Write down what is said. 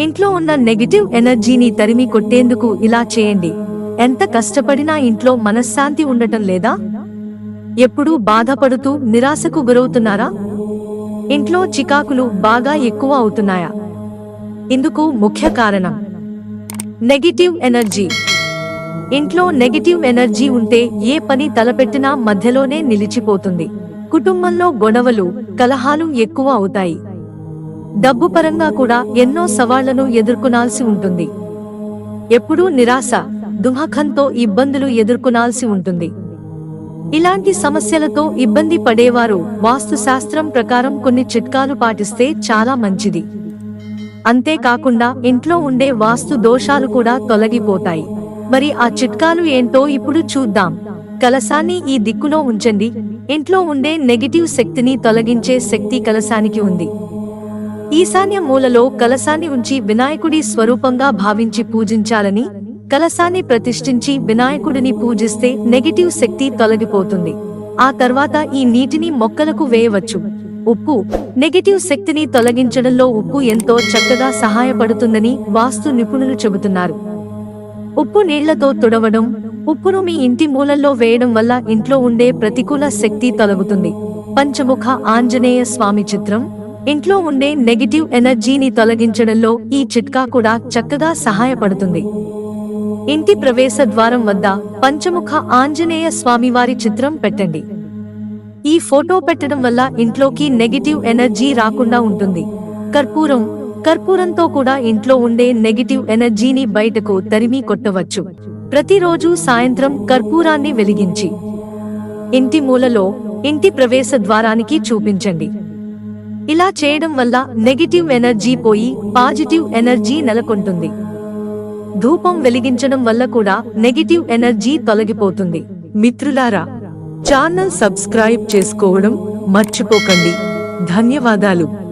ఇంట్లో ఉన్న నెగిటివ్ ఎనర్జీని తరిమి కొట్టేందుకు ఇలా చేయండి. ఎంత కష్టపడినా ఇంట్లో మనశ్శాంతి ఉండటం లేదా? ఎప్పుడూ బాధపడుతూ నిరాశకు గురవుతున్నారా? ఇంట్లో చికాకులు బాగా ఎక్కువ అవుతున్నాయా? ఇందుకు ముఖ్య కారణం. నెగిటివ్ ఎనర్జీ ఇంట్లో నెగిటివ్ ఎనర్జీ ఉంటే ఏ పని తలపెట్టినా మధ్యలోనే నిలిచిపోతుంది. కుటుంబంలో గొడవలు కలహాలు ఎక్కువ అవుతాయి. డబ్బు పరంగా కూడా ఎన్నో సవాళ్ళను ఎదుర్కొనాల్సి ఉంటుంది. ఎప్పుడూ నిరాశ దుమఖంతో ఇబ్బందులు ఎదుర్కొనాల్సి ఉంటుంది. ఇలాంటి సమస్యలతో ఇబ్బంది పడేవారు వాస్తు శాస్త్రం ప్రకారం కొన్ని చిట్కాలు పాటిస్తే చాలా మంచిది. అంతేకాకుండా ఇంట్లో ఉండే వాస్తు దోషాలు కూడా తొలగిపోతాయి. మరి ఆ చిట్కాలు ఏంటో ఇప్పుడు చూద్దాం. కలసాన్ని ఈ దిక్కులో ఉంచండి. ఇంట్లో ఉండే నెగిటివ్ శక్తిని తొలగించే శక్తి కలసానికి ఉంది. ఈశాన్య మూలలో కలసాన్ని ఉంచి వినాయకుడి స్వరూపంగా భావించి పూజించాలని కలసాన్ని ప్రతిష్ఠించి వినాయకుడిని పూజిస్తే నెగిటివ్ శక్తి తొలగిపోతుంది. ఆ తర్వాత ఈ నీటిని మొక్కలకు వేయవచ్చు. ఉప్పు నెగిటివ్ శక్తిని తొలగించడంలో ఉప్పు ఎంతో చక్కగా సహాయపడుతుందని వాస్తు నిపుణులు చెబుతున్నారు. ఉప్పు నీళ్ళతో తుడవడం ఉప్పును మీ ఇంటి మూలల్లో వేయడం వల్ల ఇంట్లో ఉండే ప్రతికూల శక్తి తొలగుతుంది. పంచముఖ ఆంజనేయ స్వామి చిత్రం ఇంట్లో ఉండే నెగిటివ్ ఎనర్జీని తొలగించడంలో ఈ చిట్కా కూడా చక్కగా సహాయపడుతుంది. ఇంటి ప్రవేశ ద్వారం వద్ద పంచముఖ ఆంజనేయ స్వామివారి చిత్రం పెట్టండి. ఈ ఫోటో పెట్టడం వల్ల ఇంట్లోకి నెగిటివ్ ఎనర్జీ రాకుండా ఉంటుంది. కర్పూరం కర్పూరంతో కూడా ఇంట్లో ఉండే నెగిటివ్ ఎనర్జీని బయటకు తరిమి కొట్టవచ్చు. ప్రతిరోజు సాయంత్రం కర్పూరాన్ని వెలిగించి ఇంటి మూలలో ఇంటి ప్రవేశ ద్వారానికి చూపించండి. ఇలా చేయడం వల్ల నెగిటివ్ ఎనర్జీ పోయి పాజిటివ్ ఎనర్జీ నెలకొంటుంది. ధూపం వెలిగించడం వల్ల కూడా నెగిటివ్ ఎనర్జీ తొలగిపోతుంది. మిత్రులారా ఛానల్ సబ్స్క్రైబ్ చేసుకోవడం మర్చిపోకండి. ధన్యవాదాలు.